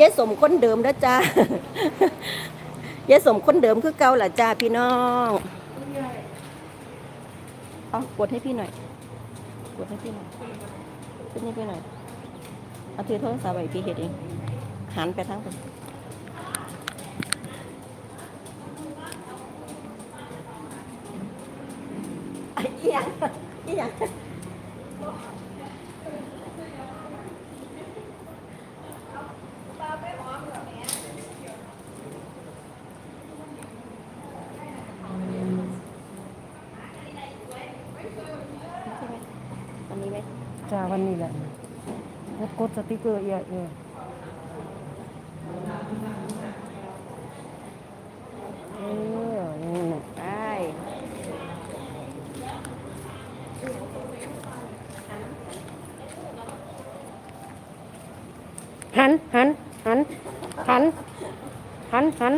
ยายสมคนเดิมแล้วจ้ายายสมคนเดิมคือเก่าล่ะจ้าพี่น้องเอากดให้พี่หน่อย กดให้พี่หน่อยขึ้นให้พี่หน่อยเอาถือโทรศัพท์ไว้พี่เฮ็ดเองหันไปทางคนอ้เอียงเอียง อันนี้ไหม จ้า วันนี้แหละแล้วกดสติกเกอร์เอียเออเออนี่น่ะได้หันหันหันหันหันหัน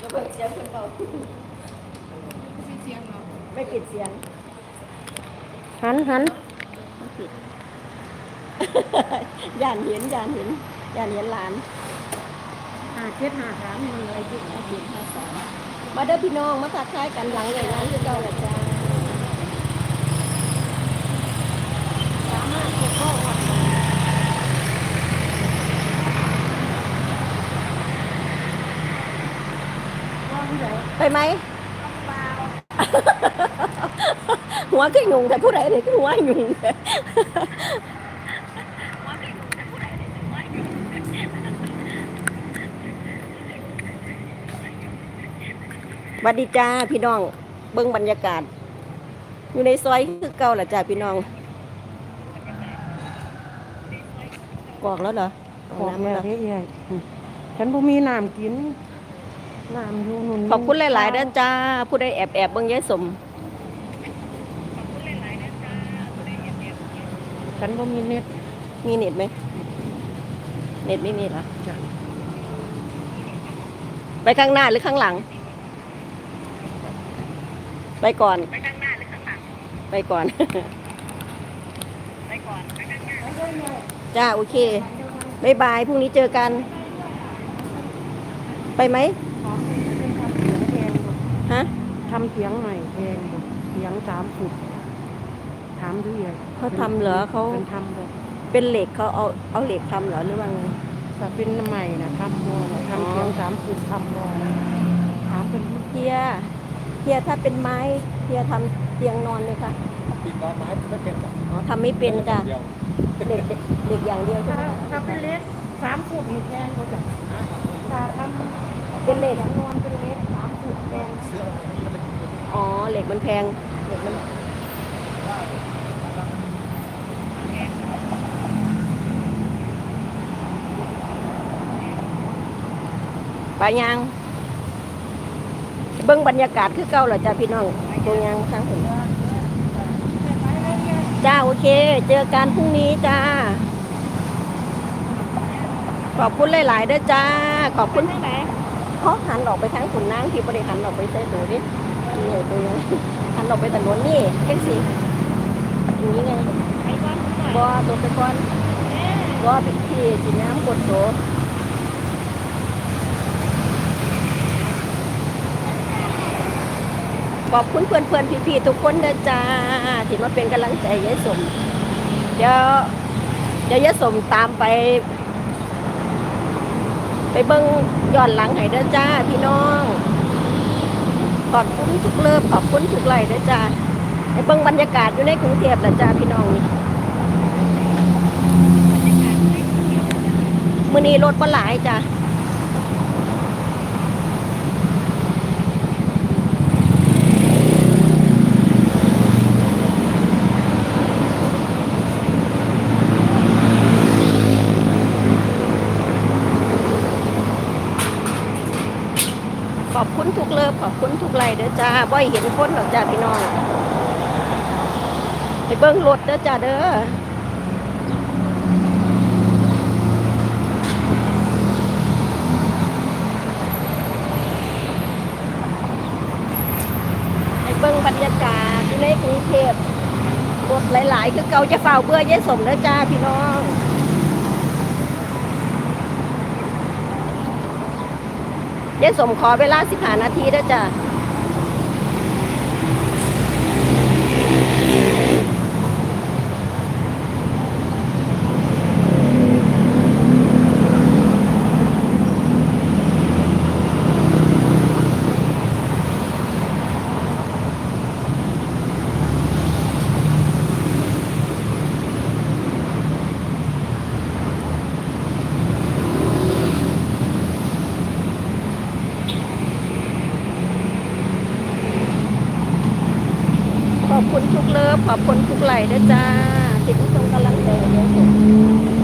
จะเปิดเสียงคนเบาไม่ปิดเสียง หันหันย่านเห็นย่านเห็นย่านเห็นหลานหาเจ็ดหาสามนี่มันอะไรอยู่มาปิดภาษามาเด้อพี่น้องมาทักทายกันหลังเลยงานคือเก่าแหละจ้าสามารถถูกข้อวัดไปไหม หัวก็ยุงแต่ผู้ใดเลยก็หัวยุงสวัสดีจ้าพี่น้อง เบิ้งบรรยากาศ อยู่ในซอยคือเก่าแหละจ้าพี่น้องกรอกแล้วเหรอขอกแล้วเหรอเฮ้ยเอ้ยฉันบ่มีน้ำกินน้ำอยู่นุ่นขอบคุณหลายๆด้อจ้า ผู้ใดแอบแอบเบิ้งยายสม ฉันบ่มีเน็ตมีเน็ตไหม เน็ตไม่มีเหรอจ้ะไปข้างหน้าหรือข้างหลัง ไปก่อน ไปข้างหน้าหรือข้างหลัง ไปก่อน ไปก่อนจ้าโอเคบายบายพรุ่งนี้เจอกัน ไปไหมฮะทำเสียงใหม่แพงบ่เสียงสามฟุต ถามดูเอ้ยเขาทำเหรอเขา เป็นทำบ่เป็นเหล็กเขาเอาเอาเหล็กทำเหรอหรือว่าไงถ้าเป็นใหม่นะทำบ่นะทำเสียงสามฟุตทำบ่นะถามเป็นเฮียเฮียถ้าเป็นไม้เฮียทำเตียงนอนเลยค่ะติดล้อไม้ไม่เป็นหรอกอ๋อทำไม่เป็นจ้ะเดียวเหล็กเหล็กอย่างเดียวใช่ไหมถ้าเป็นเล็กสามฟุตนี่แพงกว่าจ้ะถ้าทำเป็นเหล็กนอนเป็นเล็กสามฟุตแพงอ๋อเหล็กมันแพง เหล็กมัน ไปยังเบิ้งบรรยากาศคือเก่าเหรอจ้าพี่น้องตัวยังทางผมจ้าโอเค เจอกันพรุ่งนี้จ้า ขอบคุณหลายๆด้จ้า ขอบคุณไหนเขาหันออกไปทางขุนนางที่บริหันออกไปใส่ตัวนี่นี่ตัวยังหันออกไปถนนนี่แค่สิอย่างนี้ไงบอตัวไปก่อนบอเป็นที่สีน้ำกดโต ขอบคุณเพื่อนเพื่อนๆพี่ๆทุกคนด้จ้าที่มาเป็นกำลังใจยายสม เดี๋ยวเดี๋ยวยายสมตามไป ไปเบิ้งย้อนหลังให้ด้จ้าพี่น้อง ขอบคุณทุกเลิฟขอบคุณทุกไลค์ด้จ้าไปเบิ้งบรรยากาศอยู่ในกรุงเทพแหละจ้าพี่น้องมื้อนี้รถบ่หลายจ้าขอบคุณทุกเลิฟขอบคุณทุกไลค์เด้อจ้าบ่ให้เห็นคนหรอกจ้าพี่น้องไปเบิ้งรถเด้อจ้าเด้อไปเบิ่งบรรยากาศในกรุงเทพรถหลาย ๆ คือเก่าจะเฝ้าเบื่อยายสมแล้วจ้าพี่น้อง ยายสมขอเวลาสิบห้านาทีเด้วจ้ะ อบคุณทุกเลิฟขอบคุณทุกไหลด้วยจ้าที่ทุกคนกำลังใจเยอะ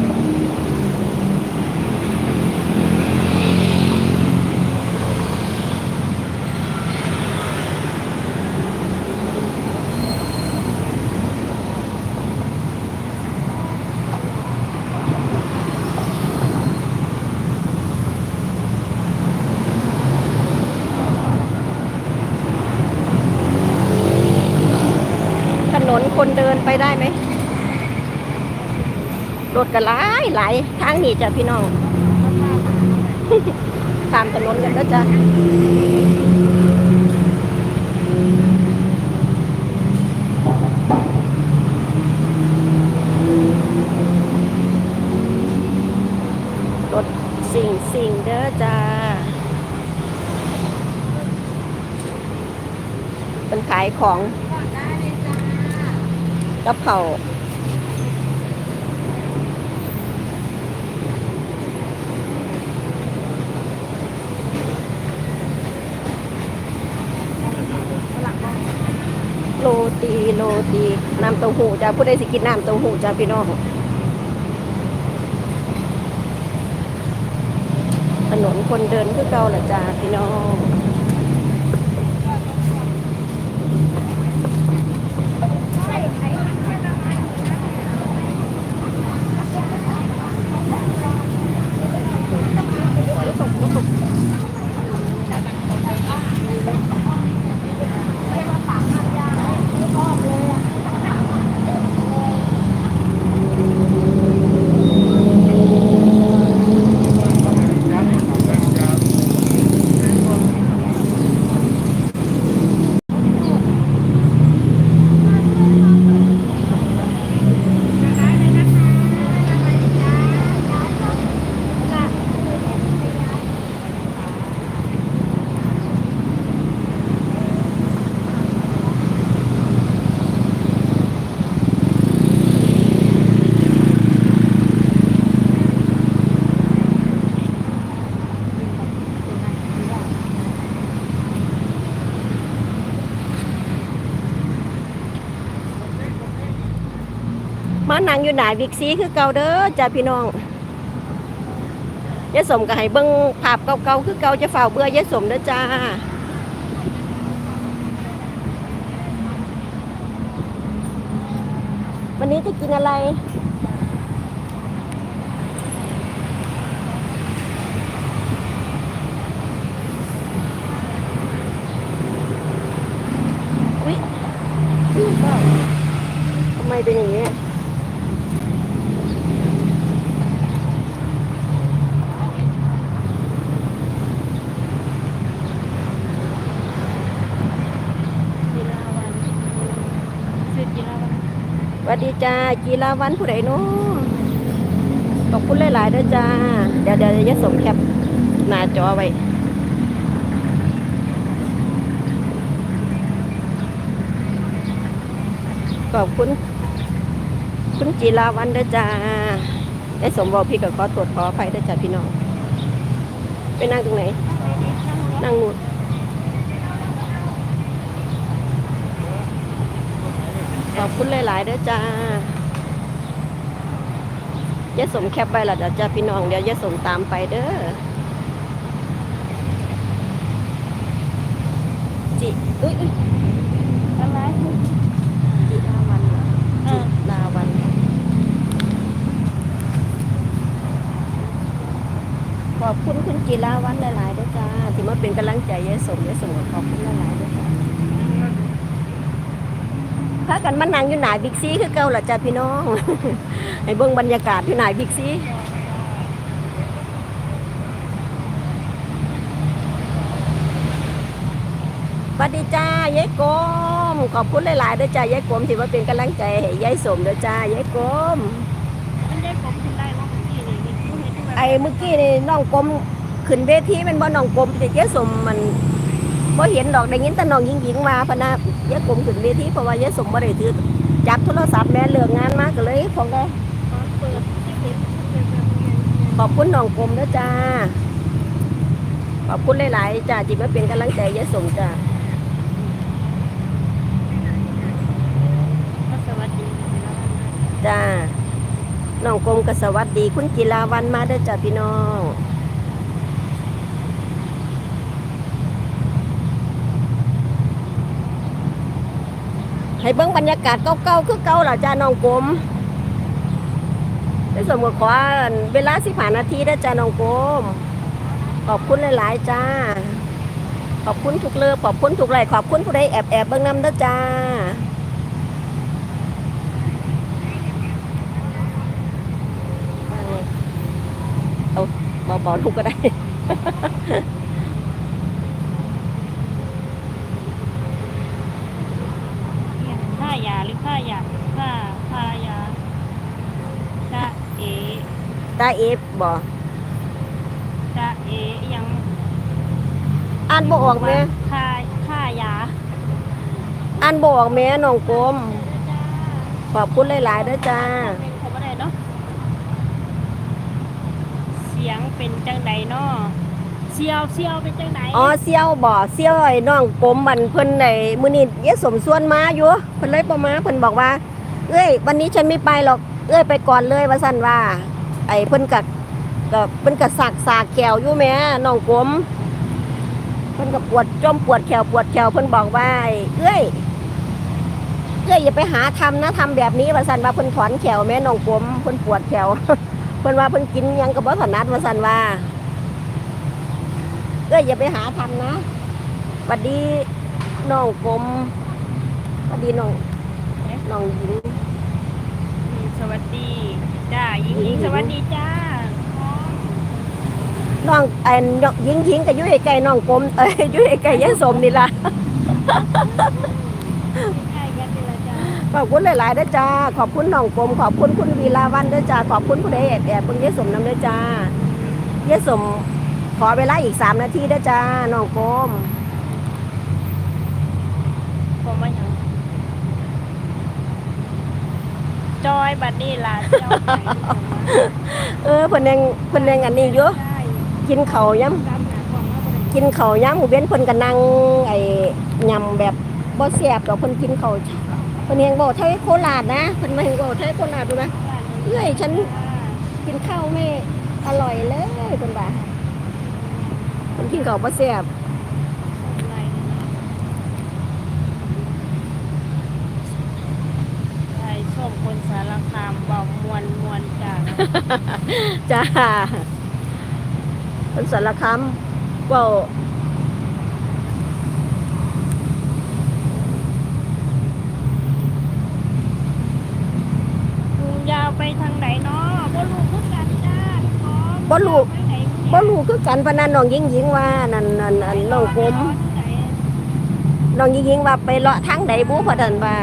นคนเดินไปได้ไหมรถก็หลายหลายทางนี้จ้ะพี่น้องตามถนนกันก็จะรถสิ่งสิ่งเด้อจ้าเป็นขายของ กระเพราโรตีโรตีน้ำเต้าหู้จ้าผู้ใดสิกินน้ำเต้าหู้จ้าพี่น้องถนนคนเดินคือเก่าแหละจ้าพี่น้อง มานั่งอยู่หนาวิกซีคือเก่าเด้อจ้าพี่น้องยายสมก็ให้เบิ้งภาพเก่าๆคือเก่าจะฝ่าเบื่อยายสมเด้อจ้าวันนี้จะกินอะไร อุ๊ยนี่เปล่าทำไมเป็นอย่างนี้ ซื้อกินแล้ว ส วัสดีจ้ากีฬาวันผู้ใดนาะขอบคุณหลายๆด้วยจ้า เดี๋ยวเดี๋ยวจะส่งแคปหน้าจอไว้ขอบคุณคุณจีราวันด้วยจ้า ได้สมบอกพี่ก็ขอตรวจขออภัยด้วยจ้าพี่น้อง ไปนั่งตรงไหน นั่งนู่น ขอบคุณหลายๆเด้อจ้ายายสมแคปไปละเดี๋ยวจ้าพี่น้องเดี๋ยวยายสมตามไปเด้อจิอุ้ยอุ๊ยอะไรจิลาวันเหรอจิลาวันขอบคุณคุณจิลาวันหลายๆด้วยจ้าที่มาเป็นกำลังใจยายสมยายสมขอบคุณหลายๆด้วยจ้า พากันมานั่งอยู่หนาบิ๊กซีคือเก่าล่ะจ้าพี่น้องให้เบิ่งบรรยากาศอยู่หนาบิ๊กซีสวัสดีจ้ายายกลมขอบคุณหลายๆเด้อจ้ายายกลมที่มาเป็นกำลังใจให้ยายสมเด้อจ้ายายกลมมันได้ผมถึงได้ว่าเมื่อกี้นี่เห็นผู้เห็นแบบไอ้เมื่อกี้นี่น้องกลมขึ้นเวทีแมันบ่น้องกลมแต่ยายสมมัน บ่เห็นดอกได้ยินแต่น้องหญิงมาพะนะยายกลมขึ้นเวทีเพราะว่ายายสมบ่ได้ถือจับโทรศัพท์แม่เลิกงานมาก็เลยของได้ขอบคุณน้องกลมเด้อจ้าขอบคุณหลายๆจ้าที่มาเป็นกำลังใจยายสมจ้าสวัสดีจ้าน้องกรมก็สวัสดี คุณกีฬาวันมาเด้อจ้าพี่น้อง ให้เบิ่งบรรยากาศเก่าๆคือเก่าล่ะจ้าน้องกรมในสมมติขอเวลาสิผ่านนาทีเด้จ้าน้องกรมขอบคุณหลายๆจ้า ขอบคุณทุกเลือขอบคุณทุกไรขอบคุณผู้ใดแอบแอบๆเบิ่งน้ำเด้อจ้าเอาเบาๆทุกก็ได้ ค่ายาหรือค่ายาค่าค่ายาจะเอตาเอฟบ่จะเอยังอ่านบ่ออกแม่ค่าค่ายาอ่านบ่ออกแม่น้องกลมขอบคุณหลายๆเด้อจ้า เป็นของอะไรเนาะเสียงเป็นจังใดเนาะ เซียวเซียวเป็นจังใดอ๋อเซี่ยวบ่เซี่ยวไอ้น้องกลมบันเพิ่นได้มื้อนี้เยสมส่วนมาอยู่เพิ่นเลยบ่มาเพิ่นบอกว่า เอ้ย วันนี้ฉันไม่ไปหรอก เอ้ยไปก่อนเลยว่าซั่นว่า ไอ้เพิ่นก็ก็เพิ่นก็สักสากแขวอยู่แม่น้องกลมเพิ่นก็ปวดจมปวดแขวปวดแขวเพิ่นบอกว่าไอ้เอ้ยเอ้ยอย่าไปหาทำนะทำแบบนี้ว่าซั่นว่าเพิ่นถอนแขวแม่น้องกลมเพิ่นปวดแขว เพิ่นว่าเพิ่นกินหยังก็บ่ถนัดว่าซั่นว่า เอ้ยอย่าไปหาทำนะหวัดดีน้องกลมหวัดดีน้องน้องหญิงสวัสดีจ้าหญิงหญิงสวัสดีจ้าน้องไอ้น้องหญิงหญิงก็อยู่ใกล้ๆน้องกลมเอ้ยอยู่ใกล้ๆยายสมนี่ล่ะใช่กันนี่ละจ้าขอบคุณหลายๆเด้อจ้า ขอบคุณน้องกลมขอบคุณคุณวีลาวันเด้อจ้า ขอบคุณผู้ใดแอบแอบเบิ่งยายสมนำเด้อจ้ายายสม ขอเวลาอีกสามนาทีเด้อจ้าน้องกลมผมว่าอย่างจอยบัดนี้ล่ะเจ้าไหนเออเพิ่นยังเพิ่นยังอันนี้อยู่ใช่กินข้าวย้ตามหาความว่าบ่ได้ำกินข้าวย้ำหมู่เว้นเพิ่นก็นั่งไอ้ยำแบบบ่แซ่บดอกเพิ่นกินข้าวเพิ่นยังบอกไทยโคราชนะเพิ่นมาเห็นบอกไทยโคราชดูนะ เอ้ยฉัน กินข้าวไม่อร่อยเลยเพิ่นว่า เพิ่นกินข้าวบ่แซ่บใช่ชมคนสารคามเบามวนมวนจ้าจ้าเพิ่นสารคามเว้ายาวไปทางไหนเนาะบ่รู้คือกันจ้าขอบ่รู้ไปไหน บ่รู้คือกันพนันน้องหญิงหญิงว่านั่นนั่นอันน้องกมน้องหญิงหญิงว่าไปเลาะทางใดบุพะนันว่า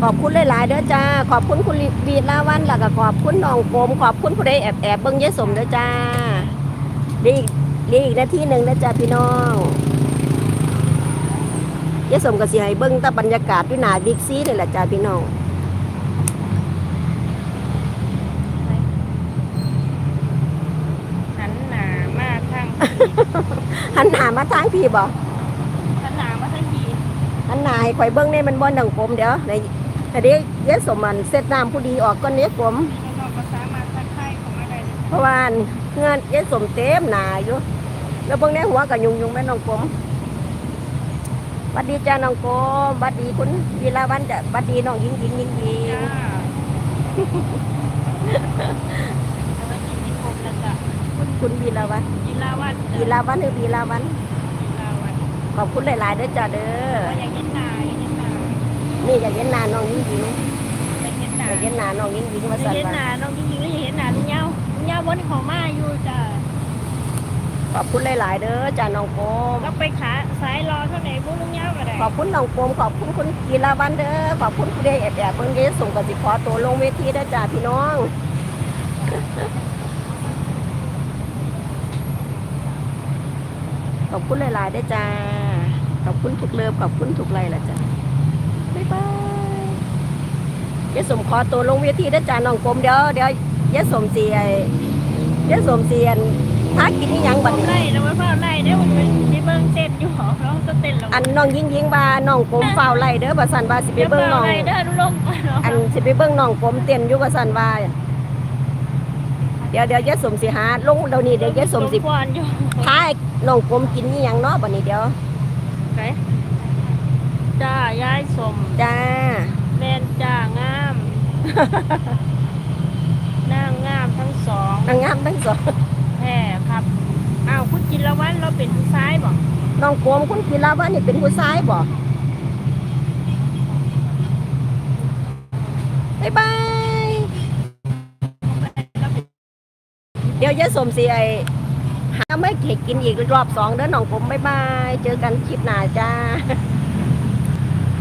ขอบคุณหลายๆเด้อจ้า ขอบคุณคุณวีลาวันแล้วก็ขอบคุณน้องกมขอบคุณผู้ใดแอบแอบเบิ่งยายสมเด้อจ้าเหลีกเหลีกอีกนาทีหนึ่งนะจ้าพี่น้องยายสมก็สิให้เบิ่งแต่บรรยากาศที่หนาบิ๊กซีนี่แหละจ้าพี่น้อง หันหน้ามาทาง หันหน้ามาทางพี่บ่หันหน้ามาทางทีหันหน้าให้ข่อยเบิ่งนี่มันบ่ดังกลมเดี๋ยวในแต่เดี๋ยวยายสมมันเสร็จน้ำผู้ดีออกก่อนเนี้ยกลมพี่น้องก็สามารถทักทายของอะไรได้เพราะว่าเงื่อนยายสมเต็มหนาอยู่ แล้วเบิ่งในหัวกับยุงยุงแม่น้องกลมบัดดีจ้าน้องกลมบัดดีคุณวีลาวันจ้ะบัดดีน้องยิงยิงยิงยิงจ้าแล้วก็กินที่ครบแล้วจ้ะคุณวีลาวันยี ลาวันวีลาวันหรือวีลาวันยีลาวันขอบคุณหลายๆเด้อจ้าเด้อก็อยากเห็นหน้าอยากเห็นหน้านี่อยากเห็นหน้าน้องยิงยิงอยากเห็นหอน้ายากเห็นหน้าน้องยิงยิงมาอยาสั่กนเห็นหว่าน้าน้องจริงๆก็อยากเห็นหน้าลุงเงาลุงเงาบนของมาอยู่จ้ะขอบคุณหลายๆเด้อจ้าน้องโกมก็ไปขาสายรอเท่าไหร่พวกลุงเงาก็ได้ขอบคุณน้องโกมขอบคุณคุณกีฬาบันเด้อ ขอบคุณคุณเดชแอบแอบเพิ่งเดชส่งกสิขอตัวลงเวทีเด้อจ้าพี่น้อง ขอบคุณหลายๆเด้อจ้า ขอบคุณทุกเลิฟขอบคุณทุกไรละจ้าบ๊ายบายยายสมขอตัวลงเวทีเด้อจ้าน้องโกมเดี๋ยวเดี๋ยวยายสมเสียยายสมเสียนถ้ากินนี่ยังบัดนี้ไล่แล้วว่าพ่อไล่ได้มันเป็นที่เบิ้งเต้นอยู่หอเราก็เต้นแล้วอันน้องยิงยิงบาน้องกลมเฝ้าไล่เด้อบ่สันว่าสิไปเบิ่งน้องไล่เด้อดูลงอันสิไปเบิ่งน้องกลมเต้นอยู่บ่สันว่าเดี๋ยวเดี๋ยวยายสมสิหาลงเดี๋ยวนี้เดี๋ยวยายสมสิควานอยู่พาน้องกลมกินนี่หยังเนาะบัดนี้เดี๋ยวไหนจ้ายายสมจ้าแม่นจ้างามนางงามทั้งสองนางงามทั้งสองแท้ครับอ้าวคุณจิรวัตรเราเป็นผู้ชายบอกน้องกลมคุณกีฬาว่านี่เป็นผู้ชายบ่บ๊ายบาย ดี๋ยวยายสมสีไอหาไม่เข็กินอีกรอบสองเด้อน้องผมบ๊ายบาย เจอกันคลิปหน้าจ้า